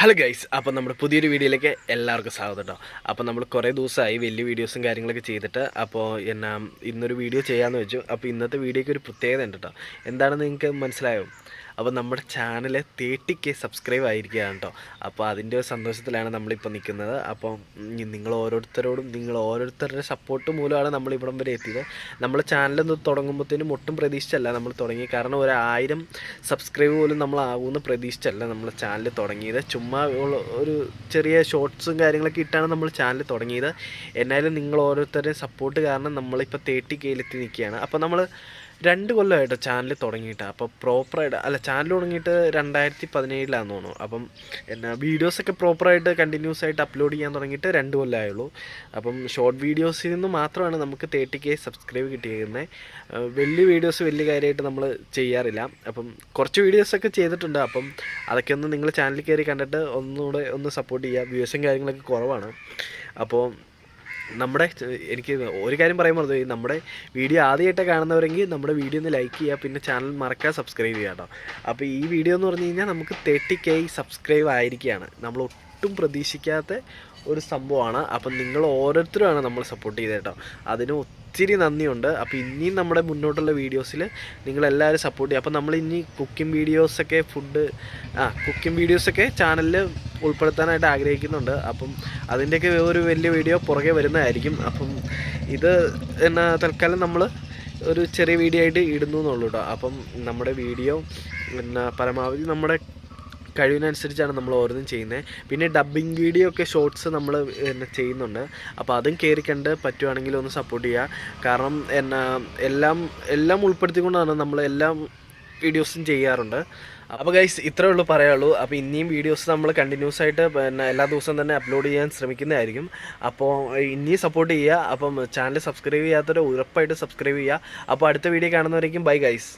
Hello guys അപ്പോൾ നമ്മുടെ പുതിയൊരു വീഡിയോയിലേക്ക് എല്ലാവർക്കും സ്വാഗതം കേട്ടോ അപ്പോൾ നമ്മൾ കുറേ ദിവസമായി വലിയ വീഡിയോസും കാര്യങ്ങളൊക്കെ ചെയ്തിട്ട് അപ്പോൾ എന്നാ ഇന്നൊരു വീഡിയോ ചെയ്യാമെന്ന് വെച്ചു. അപ്പോൾ ഇന്നത്തെ വീഡിയോയ്ക്ക് ഒരു പ്രത്യേകത ഉണ്ട് കേട്ടോ എന്താണെന്ന് നിങ്ങൾക്ക് മനസ്സിലായോ? അപ്പോൾ നമ്മുടെ ചാനൽ തേർട്ടി കെ സബ്സ്ക്രൈബ് ആയിരിക്കുകയാണ് കേട്ടോ. അപ്പോൾ അതിന്റെ ഒരു സന്തോഷത്തിലാണ് നമ്മളിപ്പോൾ നിൽക്കുന്നത്. അപ്പോൾ നിങ്ങൾ ഓരോരുത്തരോടും നിങ്ങൾ ഓരോരുത്തരുടെ സപ്പോർട്ട് മൂലമാണ് നമ്മൾ ഇവിടം വരെ എത്തിയത്. നമ്മൾ ചാനലൊന്ന് തുടങ്ങുമ്പോഴത്തേനും ഒട്ടും പ്രതീക്ഷിച്ചല്ല നമ്മൾ തുടങ്ങി. കാരണം ഒരു ആയിരം സബ്സ്ക്രൈബ് പോലും നമ്മളാകുമെന്ന് പ്രതീക്ഷിച്ചല്ല നമ്മൾ ചാനൽ തുടങ്ങിയത്. ചുമ്മാ ഒരു ചെറിയ ഷോർട്സും കാര്യങ്ങളൊക്കെ ഇട്ടാണ് നമ്മൾ ചാനൽ തുടങ്ങിയത്. എന്നാലും നിങ്ങൾ ഓരോരുത്തരുടെയും സപ്പോർട്ട് കാരണം നമ്മളിപ്പോൾ തേർട്ടി കെയിലെത്തി നിൽക്കുകയാണ്. അപ്പോൾ നമ്മൾ രണ്ട് കൊല്ലമായിട്ടോ ചാനൽ തുടങ്ങിയിട്ട്. അപ്പോൾ പ്രോപ്പറായിട്ട് അല്ല ചാനൽ തുടങ്ങിയിട്ട് രണ്ടായിരത്തി പതിനേഴിലാണെന്ന് തോന്നുന്നു. അപ്പം എന്നാ വീഡിയോസൊക്കെ പ്രോപ്പറായിട്ട് കണ്ടിന്യൂസ് ആയിട്ട് അപ്ലോഡ് ചെയ്യാൻ തുടങ്ങിയിട്ട് രണ്ട് കൊല്ലമായുള്ളൂ അപ്പം ഷോർട്ട് വീഡിയോസിൽ നിന്ന് മാത്രമാണ് നമുക്ക് തേർട്ടി കെ സബ്സ്ക്രൈബ് കിട്ടിയിരിക്കുന്നത് വലിയ വീഡിയോസ് വലിയ കാര്യമായിട്ട് നമ്മൾ ചെയ്യാറില്ല. അപ്പം കുറച്ച് വീഡിയോസൊക്കെ ചെയ്തിട്ടുണ്ട്. അപ്പം അതൊക്കെ ഒന്ന് നിങ്ങൾ ചാനലിൽ കയറി കണ്ടിട്ട് ഒന്നുകൂടെ ഒന്ന് സപ്പോർട്ട് ചെയ്യുക. വ്യൂസും കാര്യങ്ങളൊക്കെ കുറവാണ്. അപ്പോൾ നമ്മുടെ എനിക്ക് ഒരു കാര്യം പറയാൻ മറന്നു നമ്മുടെ വീഡിയോ ആദ്യമായിട്ട് കാണുന്നവരെങ്കിൽ നമ്മുടെ വീഡിയോ ഒന്ന് ലൈക്ക് ചെയ്യുക പിന്നെ ചാനൽ മറക്കാതെ സബ്സ്ക്രൈബ് ചെയ്യുക കേട്ടോ. അപ്പോൾ ഈ വീഡിയോ എന്ന് പറഞ്ഞു കഴിഞ്ഞാൽ നമുക്ക് തേർട്ടി കെ സബ്സ്ക്രൈബ് ആയിരിക്കുകയാണ്. നമ്മൾ ഒട്ടും പ്രതീക്ഷിക്കാത്ത ഒരു സംഭവമാണ്. അപ്പം നിങ്ങൾ ഓരോരുത്തരുമാണ് നമ്മൾ സപ്പോർട്ട് ചെയ്തത് കേട്ടോ. അതിന് ഒത്തിരി നന്ദിയുണ്ട്. അപ്പോൾ ഇനിയും നമ്മുടെ മുന്നോട്ടുള്ള വീഡിയോസിൽ നിങ്ങളെല്ലാവരും സപ്പോർട്ട് ചെയ്യുക. അപ്പോൾ നമ്മൾ ഇനി കുക്കിംഗ് വീഡിയോസൊക്കെ ഫുഡ് ആ കുക്കിംഗ് വീഡിയോസൊക്കെ ചാനലിൽ ഉൾപ്പെടുത്താനായിട്ട് ആഗ്രഹിക്കുന്നുണ്ട്. അപ്പം അതിന്റെയൊക്കെ ഒരു വലിയ വീഡിയോ പുറകെ വരുന്നതായിരിക്കും. അപ്പം ഇത് എന്നാ തൽക്കാലം നമ്മൾ ഒരു ചെറിയ വീഡിയോ ആയിട്ട് ഇടുന്നു എന്നുള്ളൂ കേട്ടോ. അപ്പം നമ്മുടെ വീഡിയോ പിന്നെ പരമാവധി നമ്മുടെ കഴിവിനനുസരിച്ചാണ് നമ്മൾ ഓരോന്നും ചെയ്യുന്നത്. പിന്നെ ഡബ്ബിങ് വീഡിയോ ഒക്കെ ഷോർട്സ് നമ്മൾ ചെയ്യുന്നുണ്ട്. അപ്പോൾ അതും കയറി കണ്ട് പറ്റുവാണെങ്കിൽ ഒന്ന് സപ്പോർട്ട് ചെയ്യുക. കാരണം എന്നാ എല്ലാം എല്ലാം ഉൾപ്പെടുത്തിക്കൊണ്ടാണ് നമ്മൾ എല്ലാം വീഡിയോസും ചെയ്യാറുണ്ട്. അപ്പോൾ ഗൈസ് ഇത്രേ ഉള്ളൂ പറയാനുള്ളൂ. അപ്പോൾ ഇനിയും വീഡിയോസ് നമ്മൾ കണ്ടിന്യൂസ് ആയിട്ട് പിന്നെ എല്ലാ ദിവസവും തന്നെ അപ്ലോഡ് ചെയ്യാൻ ശ്രമിക്കുന്നതായിരിക്കും. അപ്പോൾ ഇനിയും സപ്പോർട്ട് ചെയ്യുക. അപ്പം ചാനൽ സബ്സ്ക്രൈബ് ചെയ്യാത്തവരെ ഉറപ്പായിട്ട് സബ്സ്ക്രൈബ് ചെയ്യുക. അപ്പോൾ അടുത്ത വീഡിയോ കാണുന്നവരേക്കും ബൈ ഗൈസ്